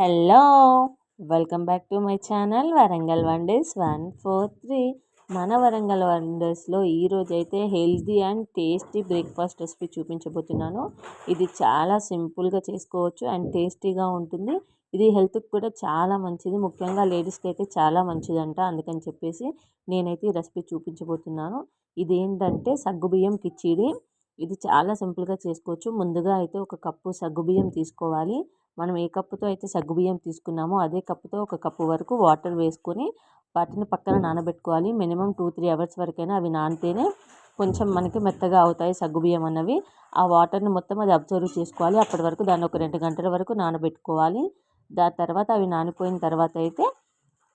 Hello welcome back to my channel Warangal wonders one four three. మన వరంగల్ వండర్స్లో ఈరోజు అయితే healthy and tasty breakfast recipe చూపించబోతున్నాను. ఇది చాలా సింపుల్గా చేసుకోవచ్చు అండ్ టేస్టీగా ఉంటుంది. ఇది హెల్త్కి కూడా చాలా మంచిది. ముఖ్యంగా లేడీస్కి అయితే చాలా మంచిదంట. అందుకని చెప్పేసి నేనైతే ఈ రెసిపీ చూపించబోతున్నాను. ఇది ఏంటంటే సగ్గుబియ్యం కిచిడి. ఇది చాలా సింపుల్గా చేసుకోవచ్చు. ముందుగా అయితే ఒక కప్పు సగ్గుబియ్యం తీసుకోవాలి. మనం ఏ కప్పుతో అయితే సగ్గుబియ్యం తీసుకున్నామో అదే కప్పుతో ఒక కప్పు వరకు వాటర్ వేసుకొని వాటిని పక్కన నానబెట్టుకోవాలి. మినిమం టూ త్రీ అవర్స్ వరకైనా అవి నానితేనే కొంచెం మనకి మెత్తగా అవుతాయి సగ్గుబియ్యం అన్నవి. ఆ వాటర్ని మొత్తం అది అబ్జర్వ్ చేసుకోవాలి. అప్పటి వరకు దాన్ని ఒక రెండు గంటల వరకు నానబెట్టుకోవాలి. దాని తర్వాత అవి నానిపోయిన తర్వాత అయితే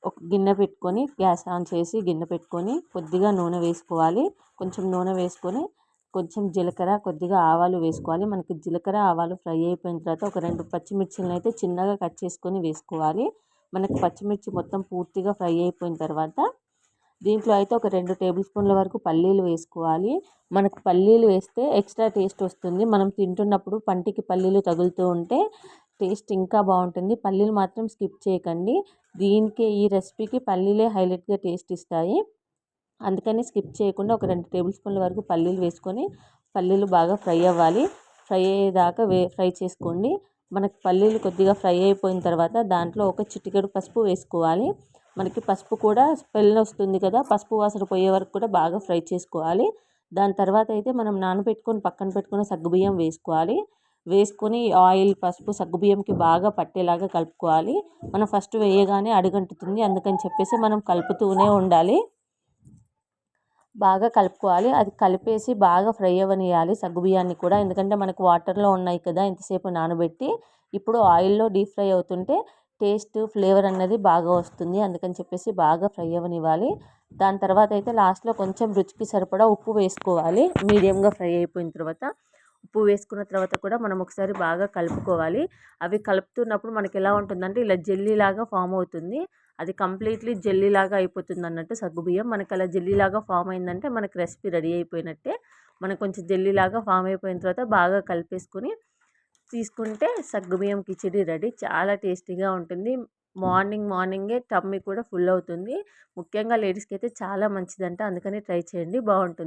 ఒక గిన్నె పెట్టుకొని గ్యాస్ ఆన్ చేసి గిన్నె పెట్టుకొని కొద్దిగా నూనె వేసుకోవాలి. కొంచెం నూనె వేసుకొని కొంచెం జీలకర్ర కొద్దిగా ఆవాలు వేసుకోవాలి. మనకి జీలకర్ర ఆవాలు ఫ్రై అయిపోయిన తర్వాత ఒక రెండు పచ్చిమిర్చిలను అయితే చిన్నగా కట్ చేసుకొని వేసుకోవాలి. మనకి పచ్చిమిర్చి మొత్తం పూర్తిగా ఫ్రై అయిపోయిన తర్వాత దీంట్లో అయితే ఒక రెండు టేబుల్ స్పూన్ల వరకు పల్లీలు వేసుకోవాలి. మనకు పల్లీలు వేస్తే ఎక్స్ట్రా టేస్ట్ వస్తుంది. మనం తింటున్నప్పుడు పంటికి పల్లీలు తగులుతూ ఉంటే టేస్ట్ ఇంకా బాగుంటుంది. పల్లీలు మాత్రం స్కిప్ చేయకండి. దీనికి ఈ రెసిపీకి పల్లీలే హైలైట్గా టేస్ట్ ఇస్తాయి. అందుకని స్కిప్ చేయకుండా ఒక రెండు టేబుల్ స్పూన్ల వరకు పల్లీలు వేసుకొని పల్లీలు బాగా ఫ్రై అవ్వాలి. ఫ్రై అయ్యేదాకా వే ఫ్రై చేసుకోండి. మనకి పల్లీలు కొద్దిగా ఫ్రై అయిపోయిన తర్వాత దాంట్లో ఒక చిటికెడు పసుపు వేసుకోవాలి. మనకి పసుపు కూడా స్మెల్ వస్తుంది కదా పసుపు వాసన పోయే వరకు కూడా బాగా ఫ్రై చేసుకోవాలి. దాని తర్వాత అయితే మనం నానబెట్టుకొని పక్కన పెట్టుకున్న సగ్గుబియ్యం వేసుకోవాలి. వేసుకొని ఆయిల్ పసుపు సగ్గుబియ్యంకి బాగా పట్టేలాగా కలుపుకోవాలి. మనం ఫస్ట్ వేయగానే అడుగంటుతుంది అందుకని చెప్పేసి మనం కలుపుతూనే ఉండాలి. బాగా కలుపుకోవాలి. అది కలిపేసి బాగా ఫ్రై అవ్వనియాలి సగ్గుబియ్యాన్ని కూడా. ఎందుకంటే మనకు వాటర్లో ఉన్నాయి కదా ఇంతసేపు నానబెట్టి. ఇప్పుడు ఆయిల్లో డీప్ ఫ్రై అవుతుంటే టేస్ట్ ఫ్లేవర్ అన్నది బాగా వస్తుంది. అందుకని చెప్పేసి బాగా ఫ్రై అవ్వనివ్వాలి. దాని తర్వాత అయితే లాస్ట్లో కొంచెం రుచికి సరిపడా ఉప్పు వేసుకోవాలి. మీడియంగా ఫ్రై అయిపోయిన తర్వాత ఉప్పు వేసుకున్న తర్వాత కూడా మనం ఒకసారి బాగా కలుపుకోవాలి. అవి కలుపుతున్నప్పుడు మనకి ఎలా ఉంటుందంటే ఇలా జెల్లీలాగా ఫామ్ అవుతుంది. అది కంప్లీట్లీ జెల్లీలాగా అయిపోతుంది అన్నట్టు సగ్గుబియ్యం. మనకి అలా జెల్లీలాగా ఫామ్ అయిందంటే మనకి రెసిపీ రెడీ అయిపోయినట్టే. మనకు కొంచెం జెల్లీలాగా ఫామ్ అయిపోయిన తర్వాత బాగా కలిపేసుకొని తీసుకుంటే సగ్గుబియ్యం కిచిడి రెడీ. చాలా టేస్టీగా ఉంటుంది. మార్నింగ్ మార్నింగే టమ్మీ కూడా ఫుల్ అవుతుంది. ముఖ్యంగా లేడీస్కి అయితే చాలా మంచిదంట. అందుకని ట్రై చేయండి. బాగుంటుంది.